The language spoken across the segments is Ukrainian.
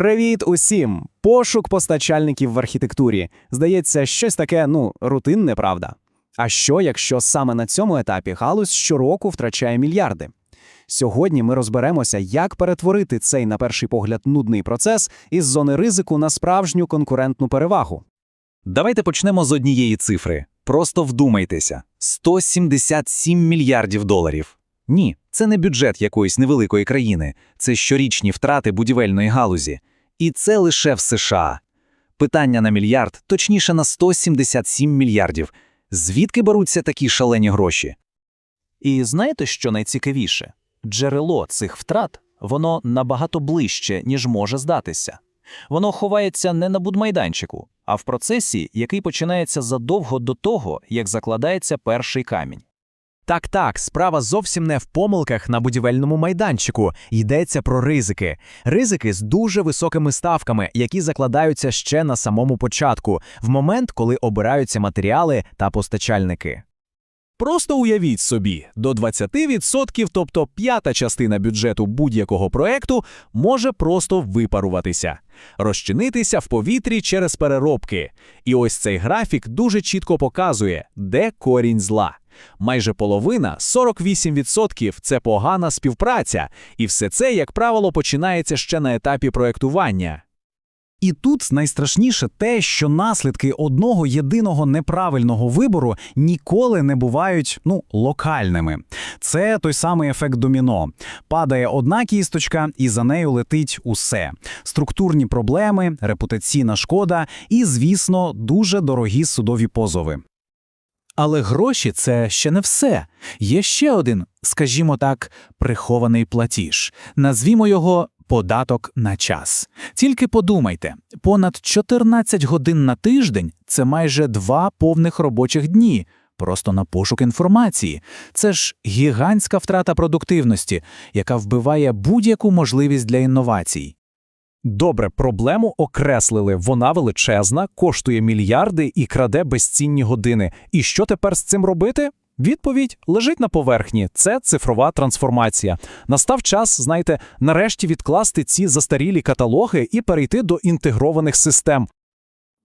Привіт усім! Пошук постачальників в архітектурі. Здається, щось таке, ну, рутинне, правда. А що, якщо саме на цьому етапі галузь щороку втрачає мільярди? Сьогодні ми розберемося, як перетворити цей, на перший погляд, нудний процес із зони ризику на справжню конкурентну перевагу. Давайте почнемо з однієї цифри. Просто вдумайтеся: 177 мільярдів доларів. Ні, це не бюджет якоїсь невеликої країни, це щорічні втрати будівельної галузі. І це лише в США. Питання на мільярд, точніше на 177 мільярдів. Звідки беруться такі шалені гроші? І знаєте, що найцікавіше? Джерело цих втрат воно набагато ближче, ніж може здатися. Воно ховається не на будмайданчику, а в процесі, який починається задовго до того, як закладається перший камінь. Так, так, справа зовсім не в помилках на будівельному майданчику. Йдеться про ризики. Ризики з дуже високими ставками, які закладаються ще на самому початку, в момент, коли обираються матеріали та постачальники. Просто уявіть собі, до 20%, тобто п'ята частина бюджету будь-якого проекту, може просто випаруватися, розчинитися в повітрі через переробки. І ось цей графік дуже чітко показує, де корінь зла. Майже половина 48% – це погана співпраця, і все це, як правило, починається ще на етапі проєктування. І тут найстрашніше те, що наслідки одного єдиного неправильного вибору ніколи не бувають ну, локальними. Це той самий ефект доміно. Падає одна кісточка, і за нею летить усе: структурні проблеми, репутаційна шкода і, звісно, дуже дорогі судові позови. Але гроші це ще не все. Є ще один, скажімо так, прихований платіж. Назвімо його податок на час. Тільки подумайте, понад 14 годин на тиждень це майже два повних робочих дні. Просто на пошук інформації. Це ж гігантська втрата продуктивності, яка вбиває будь-яку можливість для інновацій. Добре, проблему окреслили. Вона величезна, коштує мільярди і краде безцінні години. І що тепер з цим робити? Відповідь лежить на поверхні. Це цифрова трансформація. Настав час, знаєте, нарешті відкласти ці застарілі каталоги і перейти до інтегрованих систем.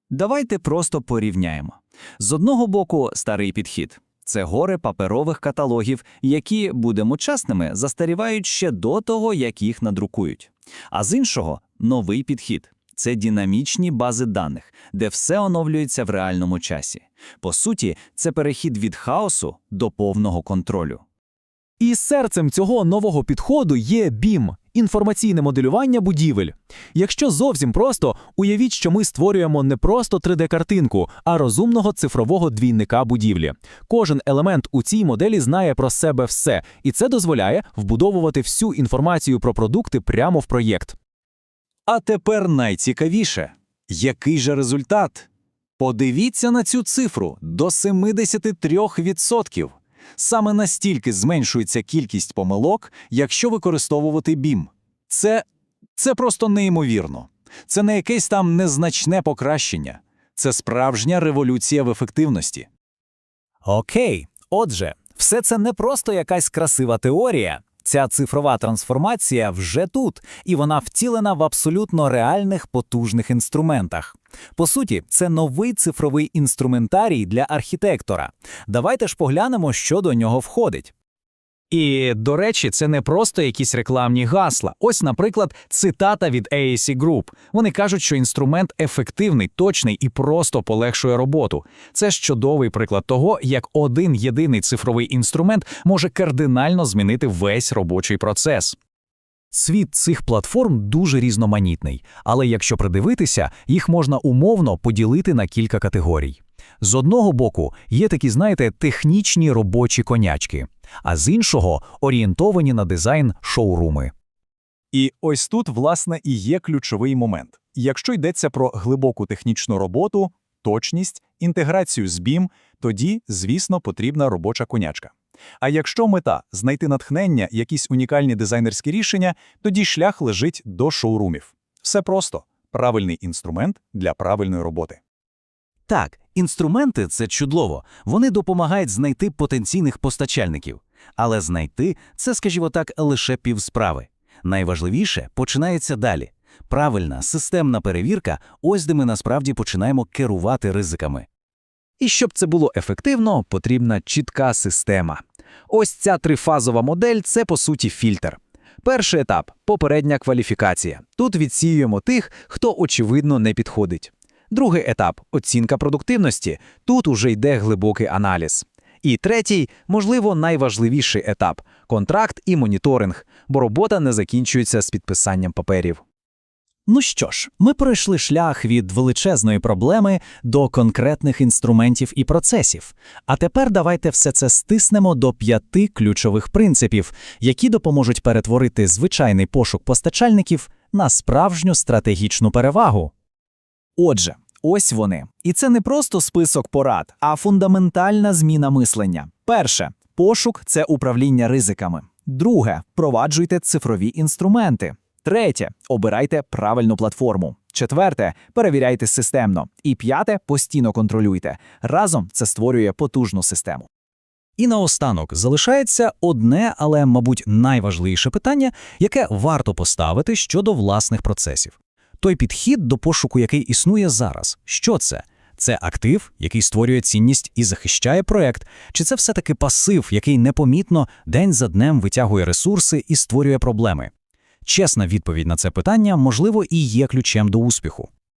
Давайте просто порівняємо. З одного боку, старий підхід це гори паперових каталогів, які, будемо чесними, застарівають ще до того, як їх надрукують. А з іншого новий підхід це динамічні бази даних, де все оновлюється в реальному часі. По суті, це перехід від хаосу до повного контролю. І серцем цього нового підходу є BIM – інформаційне моделювання будівель. Якщо зовсім просто, уявіть, що ми створюємо не просто 3D-картинку, а розумного цифрового двійника будівлі. Кожен елемент у цій моделі знає про себе все, і це дозволяє вбудовувати всю інформацію про продукти прямо в проєкт. А тепер найцікавіше. Який же результат? Подивіться на цю цифру до 73%. Саме настільки зменшується кількість помилок, якщо використовувати BIM. Це, це просто неймовірно. Це не якесь там незначне покращення. Це справжня революція в ефективності. Окей, отже, все це не просто якась красива теорія. Ця цифрова трансформація вже тут, і вона втілена в абсолютно реальних потужних інструментах. По суті, це новий цифровий інструментарій для архітектора. Давайте ж поглянемо, що до нього входить. І, до речі, це не просто якісь рекламні гасла. Ось, наприклад, цитата від AAC Group. Вони кажуть, що інструмент ефективний, точний і просто полегшує роботу. Це ж чудовий приклад того, як один єдиний цифровий інструмент може кардинально змінити весь робочий процес. Світ цих платформ дуже різноманітний, але якщо придивитися, їх можна умовно поділити на кілька категорій. З одного боку, є такі, знаєте, технічні робочі конячки, а з іншого орієнтовані на дизайн шоуруми. І ось тут, власне, і є ключовий момент. Якщо йдеться про глибоку технічну роботу, точність, інтеграцію з BIM, тоді, звісно, потрібна робоча конячка. А якщо мета знайти натхнення, якісь унікальні дизайнерські рішення, тоді шлях лежить до шоурумів. Все просто правильний інструмент для правильної роботи. Так, інструменти це чудово, вони допомагають знайти потенційних постачальників. Але знайти це, скажімо так, лише півсправи. Найважливіше починається далі. Правильна, системна перевірка – ось де ми насправді починаємо керувати ризиками. І щоб це було ефективно, потрібна чітка система. Ось ця трифазова модель це по суті фільтр. Перший етап попередня кваліфікація. Тут відсіюємо тих, хто очевидно не підходить. Другий етап оцінка продуктивності. Тут уже йде глибокий аналіз. І третій, можливо, найважливіший етап контракт і моніторинг, бо робота не закінчується з підписанням паперів. Ну що ж, ми пройшли шлях від величезної проблеми до конкретних інструментів і процесів. А тепер давайте все це стиснемо до п'яти ключових принципів, які допоможуть перетворити звичайний пошук постачальників на справжню стратегічну перевагу. Отже, ось вони. І це не просто список порад, а фундаментальна зміна мислення. Перше пошук це управління ризиками. Друге впроваджуйте цифрові інструменти. Третє обирайте правильну платформу. Четверте перевіряйте системно. І п'яте постійно контролюйте. Разом це створює потужну систему. І наостанок залишається одне, але, мабуть, найважливіше питання, яке варто поставити щодо власних процесів. Той підхід до пошуку, який існує зараз. Що це? Це актив, який створює цінність і захищає проект, чи це все-таки пасив, який непомітно день за днем витягує ресурси і створює проблеми? Чесна відповідь на це питання, можливо, і є ключем до успіху.